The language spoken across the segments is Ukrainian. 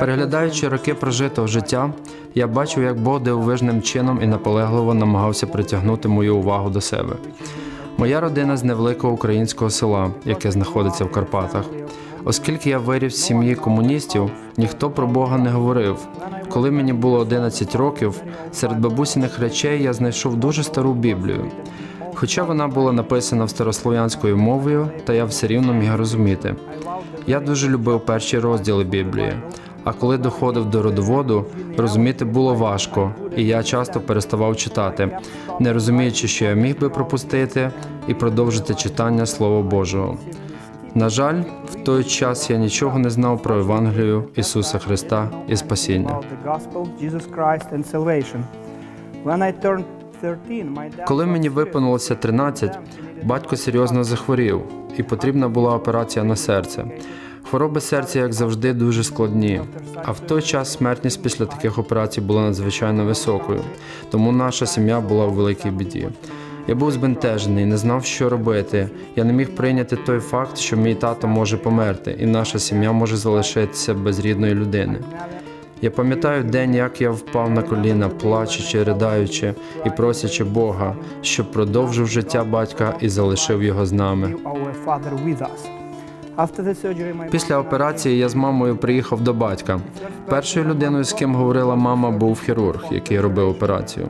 Переглядаючи роки прожитого життя, я бачив, як Бог дивовижним чином і наполегливо намагався притягнути мою увагу до себе. Моя родина з невеликого українського села, яке знаходиться в Карпатах. Оскільки я виріс в сім'ї комуністів, ніхто про Бога не говорив. Коли мені було 11 років, серед бабусіних речей я знайшов дуже стару Біблію. Хоча вона була написана старослов'янською мовою, та я все рівно міг розуміти. Я дуже любив перші розділи Біблії. А коли доходив до родоводу, розуміти було важко, і я часто переставав читати, не розуміючи, що я міг би пропустити і продовжити читання Слова Божого. На жаль, в той час я нічого не знав про Евангелію Ісуса Христа і спасіння. About the gospel, Jesus Christ and salvation. When I turned 13, my dad Коли мені виповнилося 13, батько серйозно захворів, і потрібна була операція на серце. Хвороби серця, як завжди, дуже складні. А в той час смертність після таких операцій була надзвичайно високою, тому наша сім'я була у великій біді. Я був збентежений, не знав, що робити. Я не міг прийняти той факт, що мій тато може померти, і наша сім'я може залишитися без рідної людини. Я пам'ятаю день, як я впав на коліна, плачучи, ридаючи і просячи Бога, щоб продовжив життя батька і залишив його з нами. Після операції я з мамою приїхав до батька. Першою людиною, з ким говорила мама, був хірург, який робив операцію.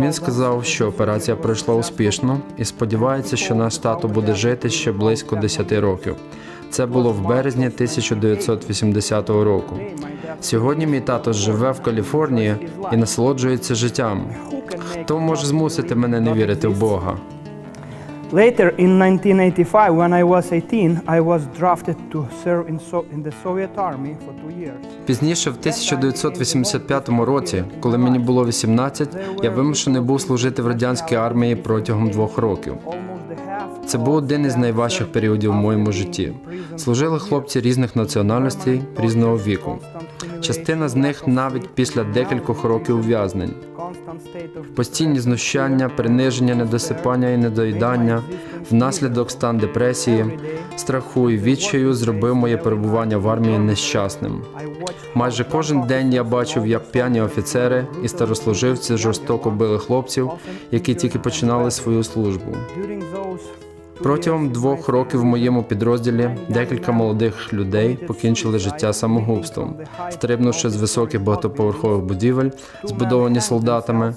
Він сказав, що операція пройшла успішно і сподівається, що наш тато буде жити ще близько 10 років. Це було в березні 1980 року. Сьогодні мій тато живе в Каліфорнії і насолоджується життям. Хто може змусити мене не вірити в Бога? Later, in 1985, when I was 18, I was drafted to serve in, so- in the Soviet army for two years. Пізніше, в 1985 році, коли мені було 18, я вимушений був служити в радянській армії протягом двох років. Це був один із найважчих періодів в моєму житті. Служили хлопці різних національностей, різного віку. Частина з них навіть після декількох років ув'язнень. Постійні знущання, приниження, недосипання і недоїдання, внаслідок стан депресії, страху і відчаю зробив моє перебування в армії нещасним. Майже кожен день я бачив, як п'яні офіцери і старослуживці жорстоко били хлопців, які тільки починали свою службу. Протягом двох років в моєму підрозділі декілька молодих людей покінчили життя самогубством, стрибнувши з високих багатоповерхових будівель, збудовані солдатами.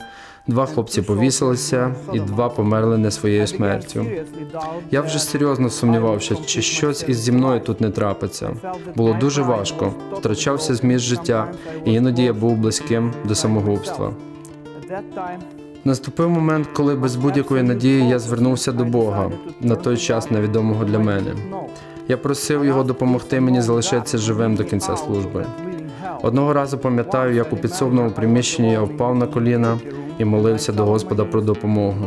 Два хлопці повісилися, і два померли не своєю смертю. Я вже серйозно сумнівався, чи щось із зі мною тут не трапиться. Було дуже важко, втрачався зміст життя, і іноді я був близьким до самогубства. Наступив момент, коли без будь-якої надії я звернувся до Бога, на той час невідомого для мене. Я просив його допомогти мені залишитися живим до кінця служби. Одного разу пам'ятаю, як у підсобному приміщенні я впав на коліна і молився до Господа про допомогу.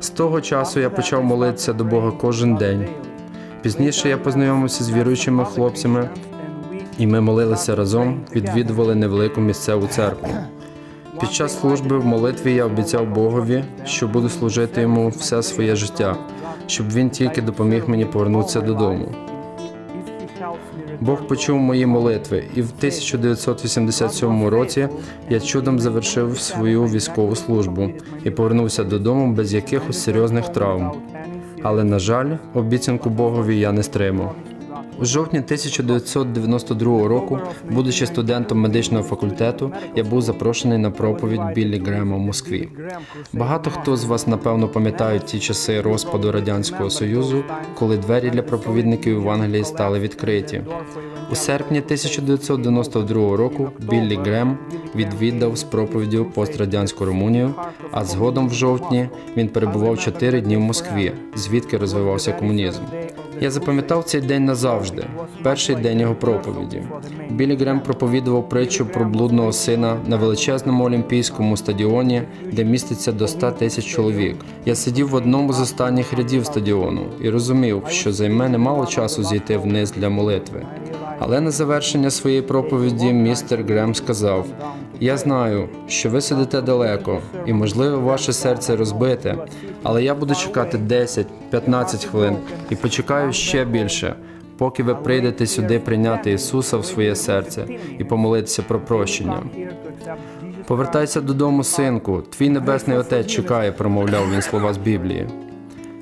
З того часу я почав молитися до Бога кожен день. Пізніше я познайомився з віруючими хлопцями, і ми молилися разом, відвідували невелику місцеву церкву. Під час служби в молитві я обіцяв Богові, що буду служити йому все своє життя, щоб він тільки допоміг мені повернутися додому. Бог почув мої молитви, і в 1987 році я чудом завершив свою військову службу і повернувся додому без якихось серйозних травм. Але на жаль, обіцянку Богові я не стримав. У жовтні 1992 року, будучи студентом медичного факультету, я був запрошений на проповідь Біллі Грема в Москві. Багато хто з вас напевно пам'ятають ті часи розпаду радянського союзу, коли двері для проповідників Євангелії стали відкриті. У серпні 1992 року Біллі Грем відвідав з проповіддю пострадянську Румунію, а згодом в жовтні він перебував чотири дні в Москві, звідки розвивався комунізм. Я запам'ятав цей день назавжди, перший день його проповіді. Біллі Грем проповідував притчу про блудного сина на величезному олімпійському стадіоні, де міститься до 100 тисяч чоловік. Я сидів в одному з останніх рядів стадіону і розумів, що займе немало часу зійти вниз для молитви. Але на завершення своєї проповіді містер Грем сказав: Я знаю, що ви сидите далеко, і можливо ваше серце розбите, але я буду чекати 10-15 хвилин і почекаю ще більше, поки ви прийдете сюди прийняти Ісуса в своє серце і помолитися про прощення. Повертайся додому, синку. Твій небесний отець чекає, промовляв він слова з Біблії.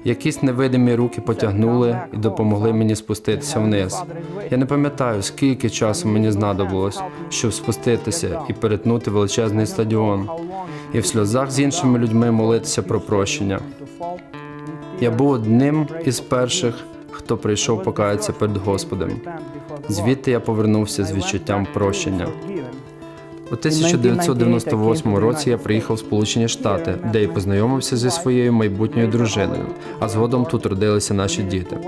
Якісь невидимі руки потягнули і допомогли мені спуститися вниз. Я не пам'ятаю, скільки часу мені знадобилось, щоб спуститися і перетнути величезний стадіон, і в сльозах з іншими людьми молитися про прощення. Я був одним із перших, хто прийшов покаятися перед Господом. Звідти я повернувся з відчуттям прощення. У 1998 році я приїхав в Сполучені Штати, де і познайомився зі своєю майбутньою дружиною. А згодом тут родилися наші діти.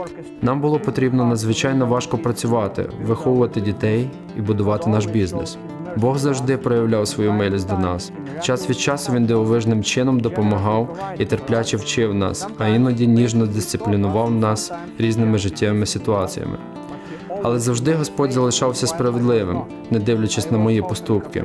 Нам було потрібно надзвичайно важко працювати, виховувати дітей і будувати наш бізнес. Бог завжди проявляв свою милість до нас. Час від часу він дивовижним чином допомагав і терпляче вчив нас, а іноді ніжно дисциплінував нас різними життєвими ситуаціями. Але завжди Господь залишався справедливим, не дивлячись на мої поступки.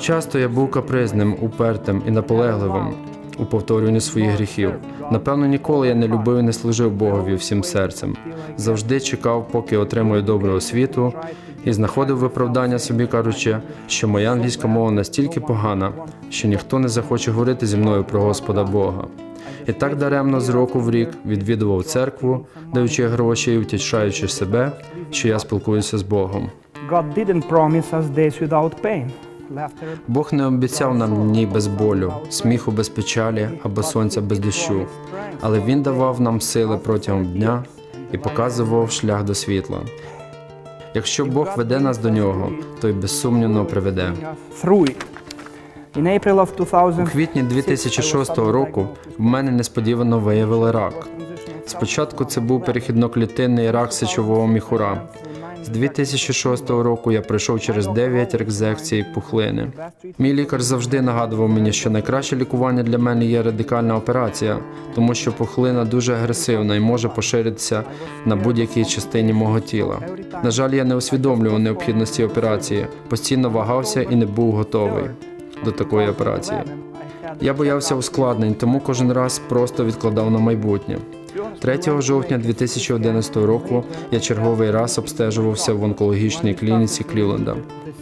Часто я був капризним, упертим і наполегливим у повторюванні своїх гріхів. Напевно, ніколи я не любив і не служив Богові всім серцем. Завжди чекав, поки отримую добру освіту, і знаходив виправдання собі, кажучи, що моя англійська мова настільки погана, що ніхто не захоче говорити зі мною про Господа Бога. І так даремно з року в рік відвідував церкву, даючи гроші і втішаючи себе, що я спілкуюся з Богом. Бог не обіцяв нам ні без болю, сміху без печалі або сонця без дощу, але Він давав нам сили протягом дня і показував шлях до світла. Якщо Бог веде нас до нього, то й безсумнівно приведе. У квітні 2006 року в мене несподівано виявили рак. Спочатку це був перехідноклітинний рак сечового міхура. З 2006 року я пройшов через 9 резекцій пухлини. Мій лікар завжди нагадував мені, що найкраще лікування для мене є радикальна операція, тому що пухлина дуже агресивна і може поширитися на будь-якій частині мого тіла. На жаль, я не усвідомлював необхідності операції, постійно вагався і не був готовий до такої операції. Я боявся ускладнень, тому кожен раз просто відкладав на майбутнє. 3 жовтня 2011 року я черговий раз обстежувався в онкологічній клініці Клівленда.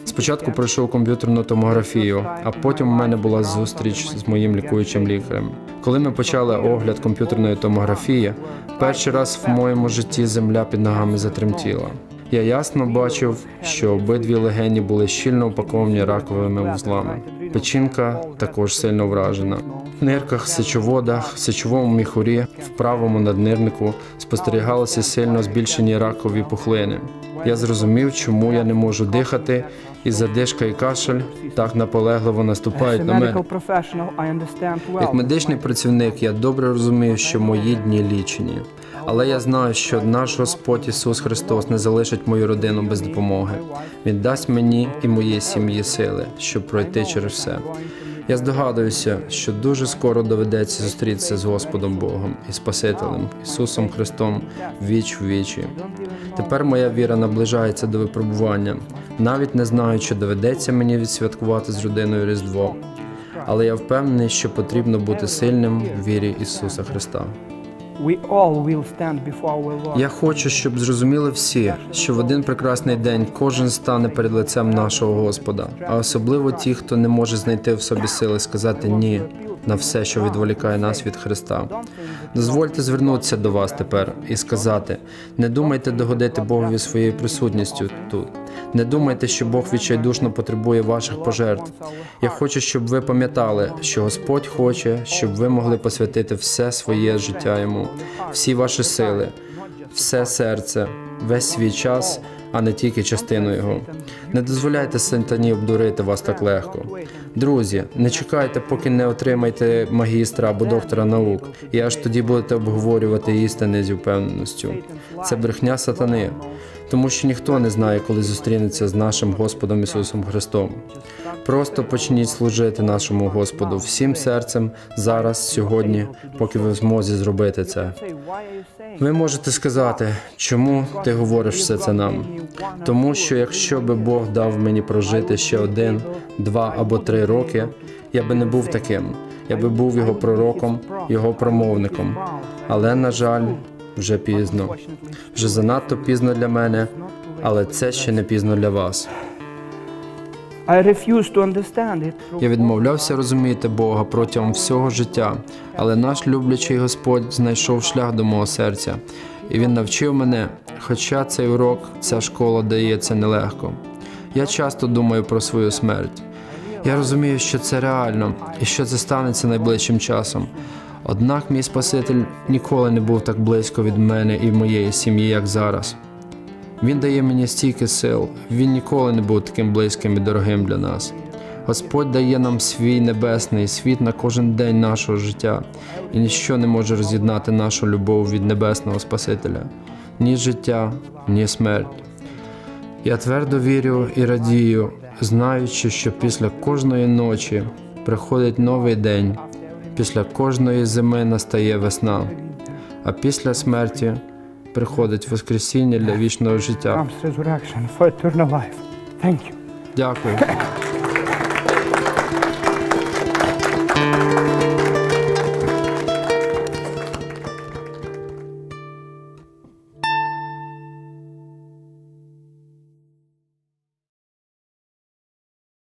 Спочатку пройшов комп'ютерну томографію, а потім у мене була зустріч з моїм лікуючим лікарем. Коли ми почали огляд комп'ютерної томографії, перший раз в моєму житті земля під ногами затремтіла. Я ясно бачив, що обидві легені були щільно упаковані раковими вузлами. Печінка також сильно вражена. В нирках, сечоводах, сечовому міхурі, в правому наднирнику спостерігалися сильно збільшені ракові пухлини. Я зрозумів, чому я не можу дихати, і задишка і кашель так наполегливо наступають на мене. Як медичний працівник, я добре розумію, що мої дні лічені. Але я знаю, що наш Господь Ісус Христос не залишить мою родину без допомоги. Він дасть мені і моїй сім'ї сили, щоб пройти через все. Я здогадуюся, що дуже скоро доведеться зустрітися з Господом Богом і Спасителем Ісусом Христом віч в вічі. Тепер моя віра наближається до випробування, навіть не знаю, чи доведеться мені відсвяткувати з родиною Різдво. Але я впевнений, що потрібно бути сильним в вірі Ісуса Христа. Я хочу, щоб зрозуміли всі, що в один прекрасний день кожен стане перед лицем нашого Господа, а особливо ті, хто не може знайти в собі сили сказати ні на все, що відволікає нас від Христа. Дозвольте звернутися до вас тепер і сказати: не думайте догодити Богові своєю присутністю тут. Не думайте, що Бог відчайдушно потребує ваших пожертв. Я хочу, щоб ви пам'ятали, що Господь хоче, щоб ви могли посвятити все своє життя йому, всі ваші сили, все серце, весь свій час, а не тільки частину його. Не дозволяйте сатані обдурити вас так легко. Друзі, не чекайте, поки не отримаєте магістра або доктора наук, і аж тоді будете обговорювати істини з впевненістю. Це брехня сатани. Тому що ніхто не знає, коли зустрінеться з нашим Господом Ісусом Христом. Просто почніть служити нашому Господу всім серцем зараз, сьогодні, поки ви в змозі зробити це. Ви можете сказати, чому ти говориш все це нам? Тому що якщо би Бог дав мені прожити ще один, два або три роки, я би не був таким. Я би був його пророком, його промовником. Але, на жаль, вже пізно. Вже занадто пізно для мене, але це ще не пізно для вас. Я відмовлявся розуміти Бога протягом всього життя, але наш люблячий Господь знайшов шлях до мого серця, і він навчив мене, хоча цей урок, ця школа дається нелегко. Я часто думаю про свою смерть. Я розумію, що це реально і що це станеться найближчим часом. Однак мій Спаситель ніколи не був так близько від мене і моєї сім'ї, як зараз. Він дає мені стільки сил. Він ніколи не був таким близьким і дорогим для нас. Господь дає нам свій небесний світ на кожен день нашого життя, і ніщо не може роз'єднати нашу любов від небесного Спасителя, ні життя, ні смерть. Я твердо вірю і радію, знаючи, що після кожної ночі приходить новий день, після кожної зими настає весна, а після смерті приходить Воскресіння для вічного життя. Дякую.